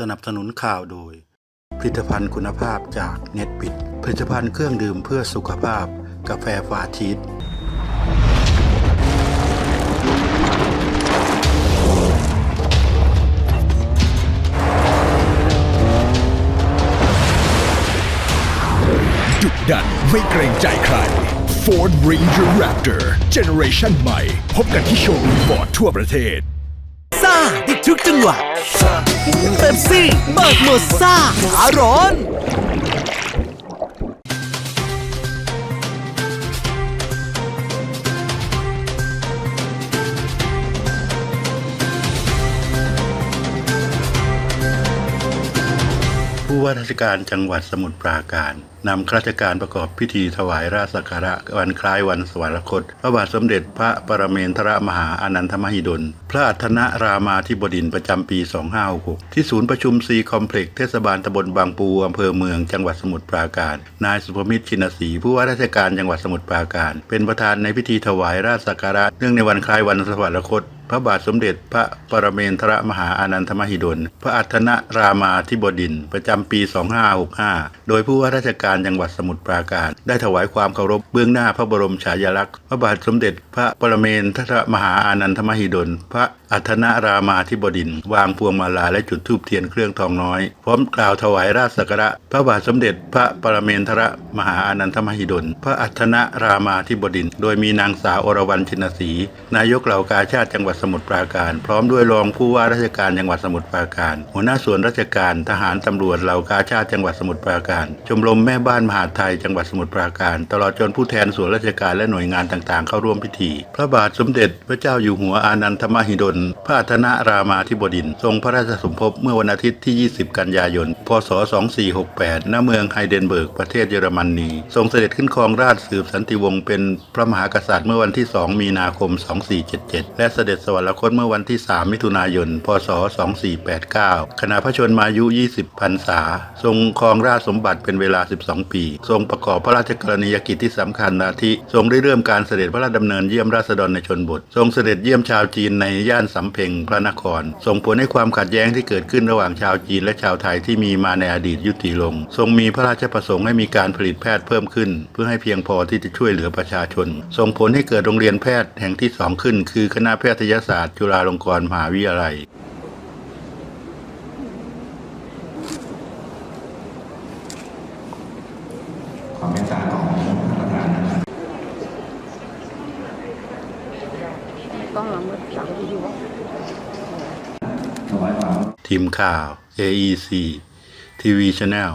สนับสนุนข่าวโดย ผลิตภัณฑ์คุณภาพจากเน็ตปิด ผลิตภัณฑ์เครื่องดื่มเพื่อสุขภาพ กาแฟฟาชีสดุดันไม่เกรงใจใคร Ford Ranger Raptor Generation ใหม่ พบกันที่โชว์รูมฟอร์ดทั่วประเทศ ซ่าได้ทุกจังหวะเป๊ป ซี่เบิกหมดซ่าขาร้อน ผู้ว่าราชการจังหวัดสมุทรปราการนำข้าราชการประกอบพิธีถวายราชสักการะวันคล้ายวันสวรรคต พระบาทสมเด็จพระปรเมนทรมหาอนันทมหิดล พระอัฏฐนรามาธิบดินประจำปี 2566 ที่ศูนย์ประชุมซีคอมเพล็กซ์เทศบาลตำบลบางปูอำเภอเมืองจังหวัดสมุทรปราการ นายสุภมิตรชินศรีผู้ว่าราชการจังหวัดสมุทรปราการ เป็นประธานในพิธีถวายราชสักการะเนื่องในวันคล้ายวันสวรรคต พระบาทสมเด็จพระปรเมนทรมหาอานันทมหิดล พระอัฏฐนรามาธิบดินทร์ประจำปี 2565 โดยผู้ว่าราชการจังหวัดสมุทรปราการ ได้ถวายความเคารพเบื้องหน้าพระบรมฉายาลักษณ์ พระบาทสมเด็จพระปรเมนทรมหาอานันทมหิดล พระ อัฏฐนรามาธิบดิน วางพวงมาลาและจุดธูปเทียนเครื่องทองน้อย พร้อมกล่าวถวายราชสักการะ พระบาทสมเด็จพระปรเมนทรมหาอานันทมหิดล พระอัฏฐนรามาธิบดิน โดยมีนางสาวอรวรรณชินศรีนายกเหล่ากาชาติจังหวัดสมุทรปราการ พร้อมด้วยรองผู้ว่าราชการจังหวัดสมุทรปราการ หัวหน้าส่วนราชการทหารตำรวจเหล่ากาชาติจังหวัดสมุทรปราการ ชมรมแม่บ้านมหาไทยจังหวัดสมุทรปราการ ตลอดจนผู้แทนส่วนราชการและหน่วยงานต่างๆ เข้าร่วมพิธี พระบาทสมเด็จพระเจ้าอยู่หัวอานันทมหิดลพระอัฏฐนรามาธิบดินทร์ทรงพระราชสมภพเมื่อวันอาทิตย์ที่ 20 กันยายน พศ 2468 ณ เมืองไฮเดนเบิร์ก ประเทศเยอรมนี ทรงเสด็จขึ้นครองราชสืบสันติวงศ์เป็นพระมหากษัตริย์เมื่อวันที่ 2 มีนาคม 2477 และเสด็จสวรรคตเมื่อวันที่ 3 มิถุนายน พศ 2489 ขณะพระชนมายุ 20 พรรษา ทรงครองราชสมบัติเป็นเวลา 12 ปี ทรงประกอบพระราชกรณียกิจที่สำคัญอาทิ ทรงได้เริ่มการเสด็จพระราชดำเนินเยี่ยมราษฎรในชนบท ทรงเสด็จเยี่ยมชาวจีนในย่านสำเพ็งพระนคร ส่งผลให้ความขัดแย้งที่เกิดขึ้นระหว่างชาวจีนและชาวไทยที่มีมาในอดีตยุติลง ทรงมีพระราชประสงค์ให้มีการผลิตแพทย์เพิ่มขึ้น เพื่อให้เพียงพอที่จะช่วยเหลือประชาชน ส่งผลให้เกิดโรงเรียนแพทย์แห่งที่สองขึ้น คือคณะแพทยศาสตร์จุฬาลงกรณ์มหาวิทยาลัยความเมตตาของท่านประธานนะครับ con là một cháu đi du ถวายความทีมข่าว AEC TV Channel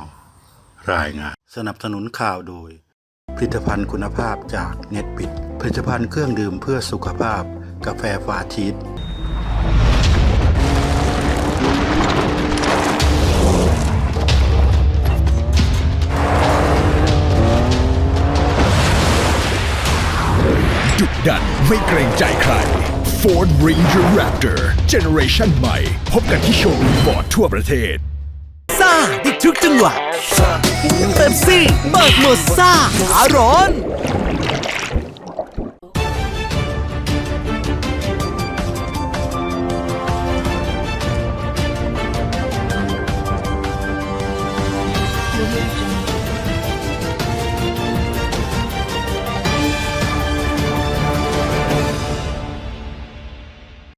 รายงาน สนับสนุนข่าวโดย ผลิตภัณฑ์คุณภาพจากเน็ตปิด ผลิตภัณฑ์เครื่องดื่มเพื่อสุขภาพ กาแฟฟาชีสดุดันไม่เกรงใจใคร Ford Ranger Raptor Generation ใหม่ พบกันที่โชว์รูมฟอร์ดทั่วประเทศซ่าได้ทุกจังหวะเป๊ปซี่เบิกหมดซ่าขาร้อน